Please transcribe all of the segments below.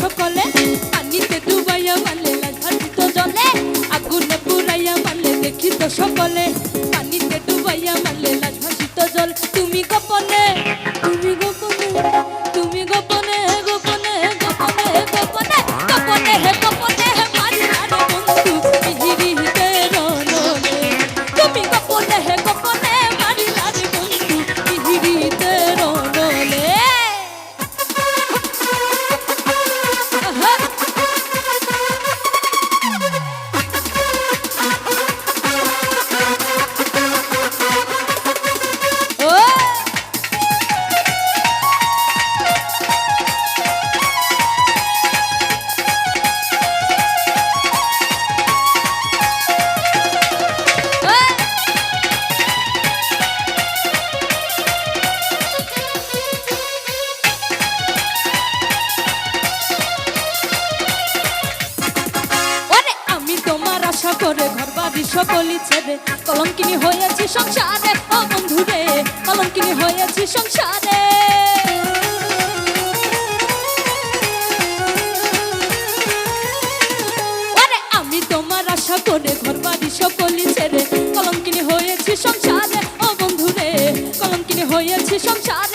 সকলে। পানিতে ডুবাইয়া মারলে লাঘাটিত জলে আগুনে পুরাইয়া মারলে দেখিত সকলে। তুমি গোপনে আশা করে ঘর বাড়ি সকলি ছেড়ে, কলঙ্কিনী হয়েছি সংসারে। ও বন্ধুরে, কলঙ্কিনী হয়েছি সংসারে। আমি তোমার আশা করে ঘর বাড়ি ছেড়ে, কলঙ্কিনী হয়েছি সংসারে। ও বন্ধুরে, কলঙ্কিনী হয়েছি সংসারে।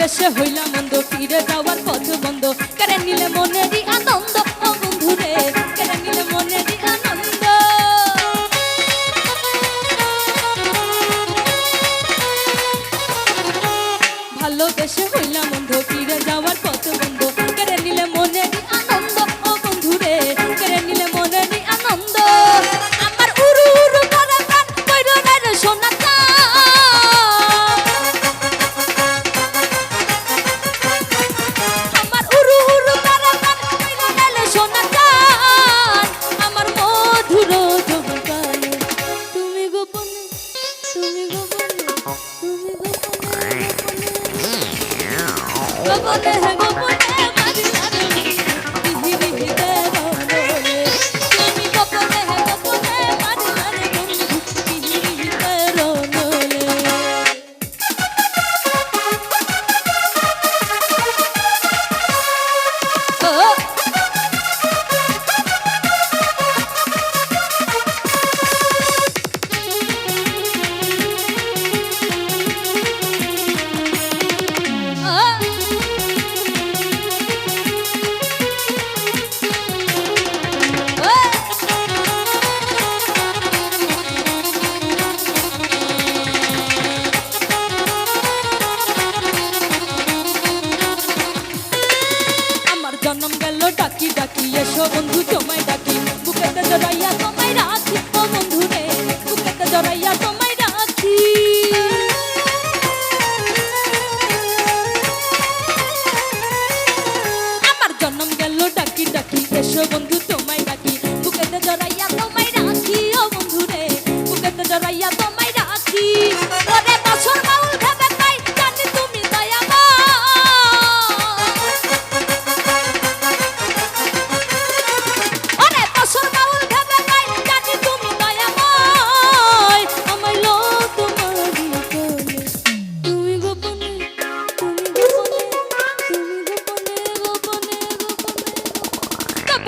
দেশে হইলাম মন্দ ফিরে যাওয়ার পথ বন্ধ। কারে নিলে মনে गोपने है गोपने বন্ধু তোমায় ডাকি বুকেতে জড়াইয়া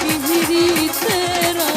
Kimi dite ra